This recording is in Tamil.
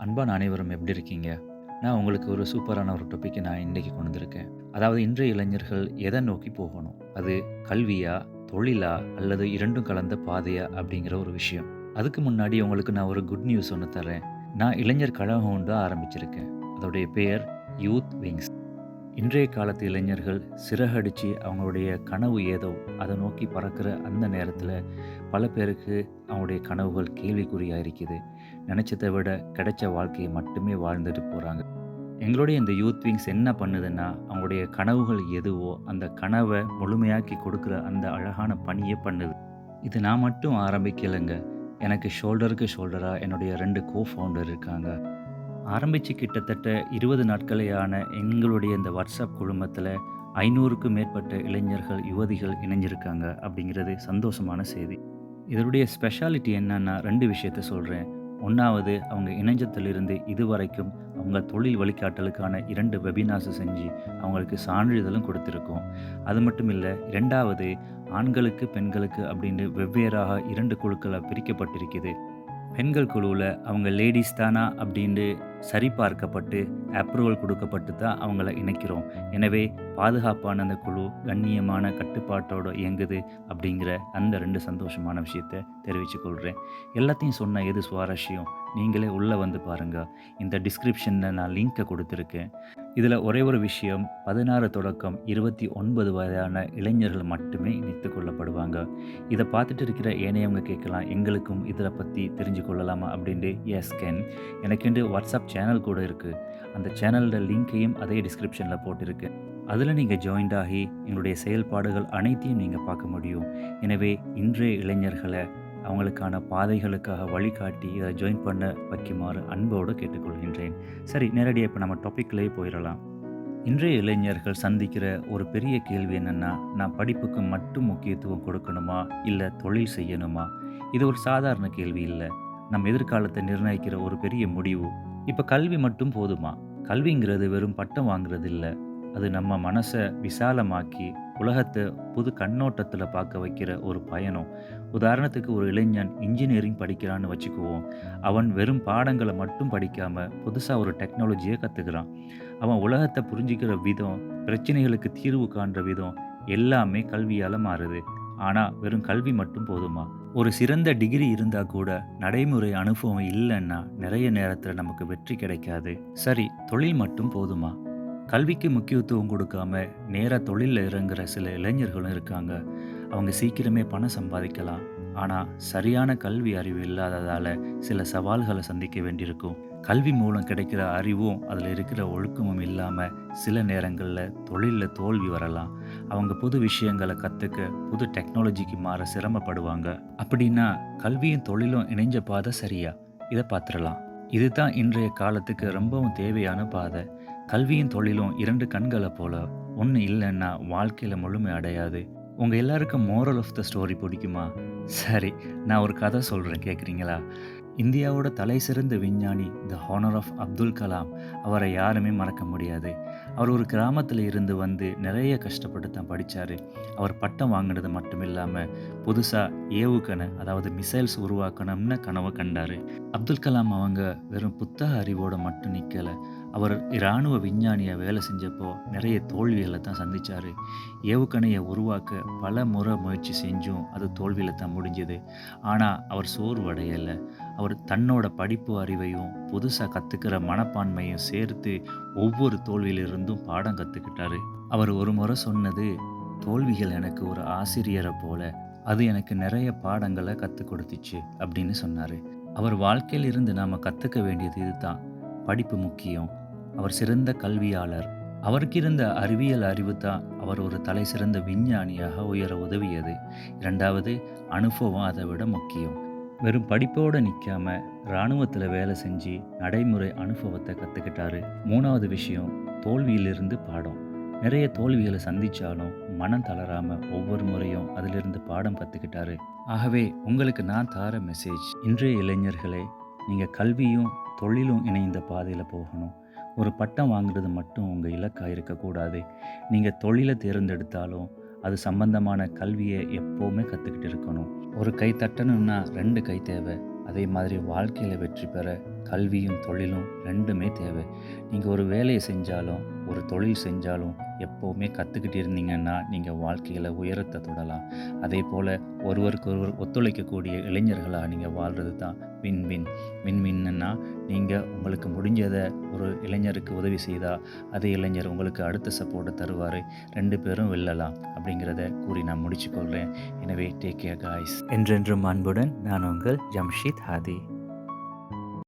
அன்பான அனைவரும் எப்படி இருக்கீங்க? நான் உங்களுக்கு ஒரு சூப்பரான ஒரு டாப்பிக்கை நான் இன்றைக்கி கொண்டு வந்திருக்கேன். அதாவது இன்றைய இளைஞர்கள் எதை நோக்கி போகணும்? அது கல்வியா தொழிலா அல்லது இரண்டும் கலந்த பாதையா அப்படிங்கிற ஒரு விஷயம். அதுக்கு முன்னாடி உங்களுக்கு நான் ஒரு குட் நியூஸ் ஒன்று தரேன் நான் இளைஞர் கழகம் ஒன்று ஆரம்பிச்சிருக்கேன். அதோடைய பெயர் யூத் விங்ஸ் இன்றைய காலத்து இளைஞர்கள் சிறகடித்து அவங்களுடைய கனவு ஏதோ அதை நோக்கி பறக்கிற அந்த நேரத்தில் பல பேருக்கு அவங்களுடைய கனவுகள் கேள்விக்குறியாக இருக்குது. நினச்சதை விட கிடைச்ச வாழ்க்கையை மட்டுமே வாழ்ந்துட்டு போகிறாங்க எங்களுடைய இந்த யூத் விங்ஸ் என்ன பண்ணுதுன்னா அவங்களுடைய கனவுகள் எதுவோ அந்த கனவை முழுமையாக்கி கொடுக்குற அந்த அழகான பணியை பண்ணுது. இது நான் மட்டும் ஆரம்பிக்கலைங்க. எனக்கு ஷோல்டருக்கு ஷோல்டராக என்னுடைய ரெண்டு கோ ஃபவுண்டர் இருக்காங்க. ஆரம்பித்து கிட்டத்தட்ட இருபது நாட்களேயான எங்களுடைய இந்த வாட்ஸ்அப் குழுமத்தில் ஐநூறுக்கும் மேற்பட்ட இளைஞர்கள் யுவதிகள் இணைஞ்சிருக்காங்க அப்படிங்கிறது சந்தோஷமான செய்தி. இதனுடைய ஸ்பெஷாலிட்டி என்னன்னா ரெண்டு விஷயத்த சொல்கிறேன் ஒன்றாவது அவங்க இணைஞ்சத்திலிருந்து இதுவரைக்கும் அவங்க தொழில் வழிகாட்டலுக்கான இரண்டு வெபினார்ஸை செஞ்சு அவங்களுக்கு சான்றிதழும் கொடுத்துருக்கோம். அது மட்டும் இல்லை ரெண்டாவது ஆண்களுக்கு பெண்களுக்கு அப்படின்னு வெவ்வேறாக இரண்டு குழுக்களாக பிரிக்கப்பட்டிருக்குது. பெண்கள் குழுவில் அவங்க லேடிஸ் தானா அப்படின்ட்டு சரிபார்க்கப்பட்டு அப்ரூவல் கொடுக்கப்பட்டு தான் அவங்கள இணைக்கிறோம். எனவே பாதுகாப்பான அந்த குழு கண்ணியமான கட்டுப்பாட்டோடு இயங்குது அப்படிங்கிற அந்த ரெண்டு சந்தோஷமான விஷயத்தை தெரிவித்துக்கொள்கிறேன் எல்லாத்தையும் சொன்ன எது சுவாரஸ்யம்? நீங்களே உள்ளே வந்து பாருங்கள் இந்த டிஸ்கிரிப்ஷனில் நான் லிங்க்கை கொடுத்துருக்கேன். இதில் ஒரே ஒரு விஷயம் பதினாறு தொடக்கம் இருபத்தி ஒன்பது வயதான இளைஞர்கள் மட்டுமே இணைத்து கொள்ளப்படுவாங்க. இதை பார்த்துட்டு இருக்கிற ஏனையவங்க கேட்கலாம் எங்களுக்கும் இதில் பற்றி தெரிஞ்சு கொள்ளலாமா அப்படின்ட்டு. எஸ் கேன் எனக்குண்டு வாட்ஸ்அப் சேனல் கூட இருக்குது அந்த சேனலோட லிங்க்கையும் அதே டிஸ்கிரிப்ஷனில் போட்டிருக்கு அதில் நீங்கள் ஜாயின்ட் ஆகி எங்களுடைய செயல்பாடுகள் அனைத்தையும் நீங்கள் பார்க்க முடியும். எனவே இன்றைய இளைஞர்களை அவங்களுக்கான பாதைகளுக்காக வழிகாட்டி இதை ஜாயின் பண்ண வைக்குமாறு அன்போடு கேட்டுக்கொள்கின்றேன். சரி நேரடியாக இப்போ நம்ம டாப்பிக்லேயே போயிடலாம். இன்றைய இளைஞர்கள் சந்திக்கிற ஒரு பெரிய கேள்வி என்னென்னா நான் படிப்புக்கு மட்டும் முக்கியத்துவம் கொடுக்கணுமா? இல்லை தொழில் செய்யணுமா? இது ஒரு சாதாரண கேள்வி இல்லை. நம்ம எதிர்காலத்தை நிர்ணயிக்கிற ஒரு பெரிய முடிவு. இப்போ கல்வி மட்டும் போதுமா? கல்விங்கிறது வெறும் பட்டம் வாங்குறது இல்லை அது நம்ம மனசை விசாலமாக்கி உலகத்தை புது கண்ணோட்டத்தில் பார்க்க வைக்கிற ஒரு பயணம். உதாரணத்துக்கு ஒரு இளைஞன் இன்ஜினியரிங் படிக்கிறான்னு வச்சுக்குவோம். அவன் வெறும் பாடங்களை மட்டும் படிக்காமல் புதுசாக ஒரு டெக்னாலஜியை கற்றுக்கிறான் அவன் உலகத்தை புரிஞ்சிக்கிற விதம் பிரச்சனைகளுக்கு தீர்வு காண்ற விதம் எல்லாமே கல்வியால் மாறுது. ஆனால் வெறும் கல்வி மட்டும் போதுமா? ஒரு சிறந்த டிகிரி இருந்தால் கூட நடைமுறை அனுபவம் இல்லைன்னா நிறைய நேரத்தில் நமக்கு வெற்றி கிடைக்காது. சரி தொழில் மட்டும் போதுமா? கல்விக்கு முக்கியத்துவம் கொடுக்காம நேராக தொழிலில் இறங்குற சில இளைஞர்களும் இருக்காங்க. அவங்க சீக்கிரமே பணம் சம்பாதிக்கலாம். ஆனால் சரியான கல்வி அறிவு இல்லாததால் சில சவால்களை சந்திக்க வேண்டியிருக்கும். கல்வி மூலம் கிடைக்கிற அறிவும் அதில் இருக்கிற ஒழுக்கமும் இல்லாமல் சில நேரங்களில் தொழிலில் தோல்வி வரலாம். அவங்க புது விஷயங்களை கற்றுக்க புது டெக்னாலஜிக்கு மாற சிரமப்படுவாங்க. அப்படின்னா கல்வியும் தொழிலும் இணைஞ்ச பாதை சரியா? இதை பார்த்துடலாம் இதுதான் இன்றைய காலத்துக்கு ரொம்பவும் தேவையான பாதை. கல்வியும் தொழிலும் இரண்டு கண்களை போல. ஒன்று இல்லைன்னா வாழ்க்கையில் முழுமை அடையாது. உங்கள் எல்லாருக்கும் மோரல் ஆஃப் த ஸ்டோரி பிடிக்குமா? சரி நான் ஒரு கதை சொல்கிறேன் கேட்குறீங்களா இந்தியாவோட தலை சிறந்த விஞ்ஞானி the honour of Abdul Kalam அவரை யாருமே மறக்க முடியாது. அவர் ஒரு கிராமத்தில் இருந்து வந்து நிறைய கஷ்டப்பட்டு தான் படித்தார் அவர் பட்டம் வாங்கினது மட்டும் இல்லாமல் புதுசாக ஏவுகணை அதாவது மிசைல்ஸ் உருவாக்கணும்னு கனவு கண்டார். அப்துல் கலாம் அவங்க வெறும் புத்தக அறிவோடு மட்டும் நிற்கலை அவர் இராணுவ விஞ்ஞானியாக வேலை செஞ்சப்போ நிறைய தோல்விகளை தான் சந்தித்தார் ஏவுகணையை உருவாக்க பல முறை முயற்சி செஞ்சும் அது தோல்வியில் தான் முடிஞ்சது. ஆனால் அவர் சோர்வடையலை. அவர் தன்னோட படிப்பு அறிவையும் புதுசாக கற்றுக்கிற மனப்பான்மையும் சேர்த்து ஒவ்வொரு தோல்வியிலிருந்தும் பாடம் கற்றுக்கிட்டார் அவர் ஒரு முறை சொன்னது தோல்விகள் எனக்கு ஒரு ஆசிரியரை போல அது எனக்கு நிறைய பாடங்களை கற்றுக் கொடுத்துச்சு அப்படின்னு சொன்னார். அவர் வாழ்க்கையில் இருந்து நாம் கற்றுக்க வேண்டியது இதுதான். படிப்பு முக்கியம். அவர் சிறந்த கல்வியாளர். அவருக்கு இருந்த அறிவியல் அறிவு தான் அவர் ஒரு தலை சிறந்த விஞ்ஞானியாக உயர உதவியது. இரண்டாவது அனுபவம் அதை விட முக்கியம். வெறும் படிப்போடு நிற்காம இராணுவத்தில் வேலை செஞ்சு நடைமுறை அனுபவத்தை கற்றுக்கிட்டாரு மூணாவது விஷயம் தோல்வியிலிருந்து பாடம். நிறைய தோல்விகளை சந்தித்தாலும் மனம் தளராமல் ஒவ்வொரு முறையும் அதிலிருந்து பாடம் கற்றுக்கிட்டாரு ஆகவே உங்களுக்கு நான் தார மெசேஜ் இன்றைய இளைஞர்களே நீங்கள் கல்வியும் தொழிலும் இணைந்த பாதையில் போகணும். ஒரு பட்டம் வாங்குறது மட்டும் உங்கள் இலக்காக இருக்கக்கூடாது. நீங்கள் தொழிலை தேர்ந்தெடுத்தாலும் அது சம்பந்தமான கல்வியை எப்போவுமே கற்றுக்கிட்டு இருக்கணும். ஒரு கை தட்டணும்னா ரெண்டு கை தேவை. அதே மாதிரி வாழ்க்கையில் வெற்றி பெற கல்வியும் தொழிலும் ரெண்டுமே தேவை. நீங்கள் ஒரு வேலையை செஞ்சாலும் ஒரு தொழில் செஞ்சாலும் எப்போவுமே கற்றுக்கிட்டு இருந்தீங்கன்னா நீங்கள் வாழ்க்கையில் உயரத்தை தொடலாம். அதே போல் ஒருவருக்கொருவர் ஒத்துழைக்கக்கூடிய இளைஞர்களாக நீங்கள் வாழ்கிறது தான் வின் வின் வின் வின்னுன்னா நீங்கள் உங்களுக்கு முடிஞ்சதை ஒரு இளைஞருக்கு உதவி செய்தால் அதே இளைஞர் உங்களுக்கு அடுத்த சப்போர்ட்டை தருவார். ரெண்டு பேரும் வெல்லலாம் அப்படிங்கிறத கூறி நான் முடிச்சுக்கொள்கிறேன் எனவே டேக் கேர் காய்ஸ் என்றென்றும் அன்புடன் நான் உங்கள் ஜம்ஷீத் ஹாதி.